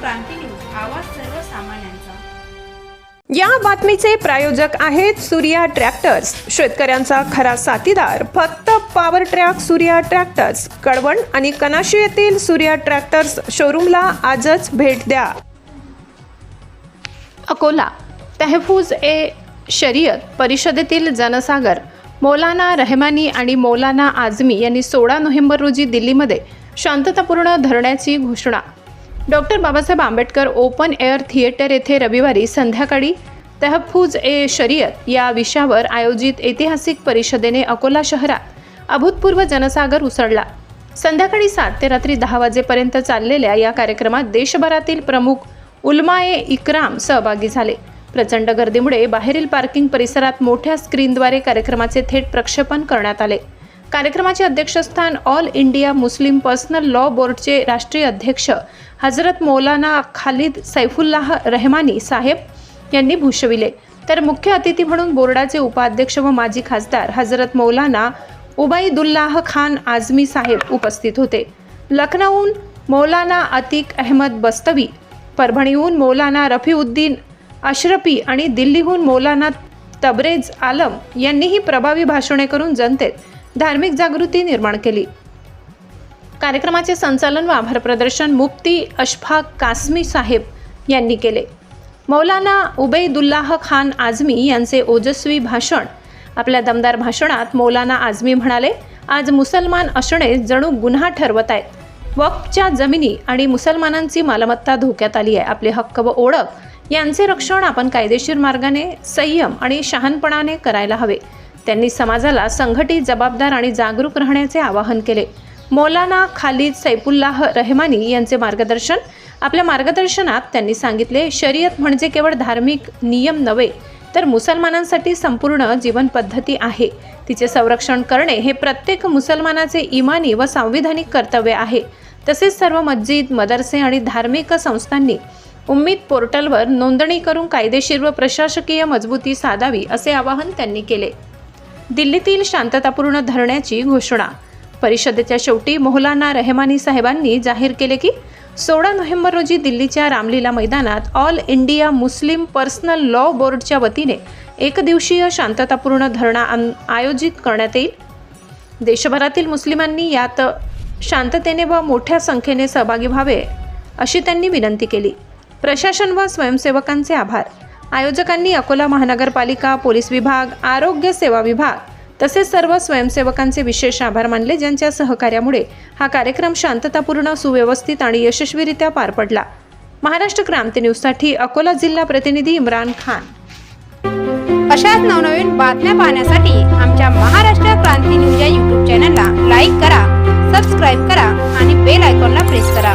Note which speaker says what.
Speaker 1: क्रांती news आवाज सर्वसामान्यांचा.
Speaker 2: या बातमीचे प्रायोजक आहेत सूर्या ट्रॅक्टर्स. शेतकऱ्यांचा खरा साथीदार फक्त power track Surya tractors. Kalwan आणि कनाशी येथील सूर्या ट्रॅक्टर्स शोरूमला आजच भेट द्या. अकोला तहफूज ए शरीयत परिषदेतील जनसागर. मौलाना रहमानी आणि मौलाना आझमी यांनी सोळा नोव्हेंबर रोजी दिल्लीमध्ये शांततापूर्ण धरण्याची घोषणा. Doctor Babasaheb Ambedkar open air theatre येथे रविवारी संध्याकाळी तहफूज ए शरीयत या विषयावर आयोजित ऐतिहासिक परिषदेने अकोला शहरात अभूतपूर्व जनसागर उसळला. संध्याकाळी सात ते रात्री दहा वाजेपर्यंत चाललेल्या या कार्यक्रमात देशभरातील प्रमुख उलमाए इक्राम सहभागी झाले. प्रचंड गर्दीमुळे बाहेरील पार्किंग परिसरात मोठ्या स्क्रीनद्वारे कार्यक्रमाचे थेट प्रक्षेपण करण्यात आले. कार्यक्रमाचे अध्यक्षस्थान all India Muslim personal law बोर्डचे राष्ट्रीय अध्यक्ष हजरत मौलाना खालिद सैफुल्लाह रहमानी साहेब यांनी भूषविले. तर मुख्य अतिथी म्हणून बोर्डाचे उपाध्यक्ष व माजी खासदार हजरत मौलाना उबाईदुल्लाह खान आझमी साहेब उपस्थित होते. लखनौहून मौलाना अतिक अहमद बस्तवी परभणीहून मौलाना रफीउद्दीन अशरफी आणि दिल्लीहून मौलाना तबरेज आलम यांनीही प्रभावी भाषणे करून जनतेत धार्मिक जागृती निर्माण केली. कार्यक्रमाचे संचालन व आभार प्रदर्शन मुफ्ती अशफाक कासमी साहेब यांनी केले. मौलाना उबैदुल्लाह खान आझमी यांचे ओजस्वी भाषण. आपल्या दमदार भाषणात मौलाना आझमी म्हणाले आज मुसलमान असणे जणू गुन्हा ठरवत आहेत वक्फच्या जमिनी आणि मुसलमानांची मालमत्ता धोक्यात आली आहे. आपले हक्क व ओळख यांचे रक्षण आपण कायदेशीर मार्गाने संयम आणि शहाणपणाने करायला हवे. त्यांनी समाजाला संघटित जबाबदार आणि जागरूक राहण्याचे आवाहन केले. मौलाना खालिद सैफुल्लाह रहमानी यांचे मार्गदर्शन. आपल्या मार्गदर्शनात त्यांनी सांगितले शरीयत म्हणजे केवळ धार्मिक नियम नव्हे तर मुसलमानांसाठी संपूर्ण जीवन पद्धती आहे. तिचे संरक्षण करणे हे प्रत्येक मुसलमानाचे इमानी व सांविधानिक कर्तव्य आहे. तसेच सर्व मस्जिद मदरसे आणि धार्मिक संस्थांनी उम्मीद पोर्टलवर नोंदणी करून कायदेशीर व प्रशासकीय मजबूती साधावी असे आवाहन त्यांनी केले. दिल्लीतील शांततापूर्ण धरण्याची घोषणा. परिषदेच्या शेवटी मोहलाना रहमानी साहेबांनी जाहीर केले की सोळा नोव्हेंबर रोजी दिल्लीच्या रामलीला मैदानात all India Muslim personal law बोर्डच्या वतीने एकदिवसीय शांततापूर्ण धरणा आयोजित करण्यात येईल. देशभरातील मुस्लिमांनी यात शांततेने व मोठ्या संख्येने सहभागी व्हावे अशी त्यांनी विनंती केली. प्रशासन व स्वयंसेवकांचे आभार. आयोजकांनी अकोला महानगरपालिका पोलीस विभाग आरोग्य सेवा विभाग तसेच सर्व स्वयंसेवकांचे विशेष आभार मानले ज्यांच्या सहकार्यामुळे हा कार्यक्रम शांततापूर्ण सुव्यवस्थित आणि यशस्वीरित्या पार पडला. महाराष्ट्र क्रांती न्यूजसाठी अकोला जिल्हा प्रतिनिधी इम्रान खान.
Speaker 3: अशाच नवनवीन बातम्या पाहण्यासाठी आमच्या महाराष्ट्र क्रांती न्यूज या यूट्यूब चॅनलला लाईक करा सबस्क्राईब करा आणि बेल आयकॉनला प्रेस करा.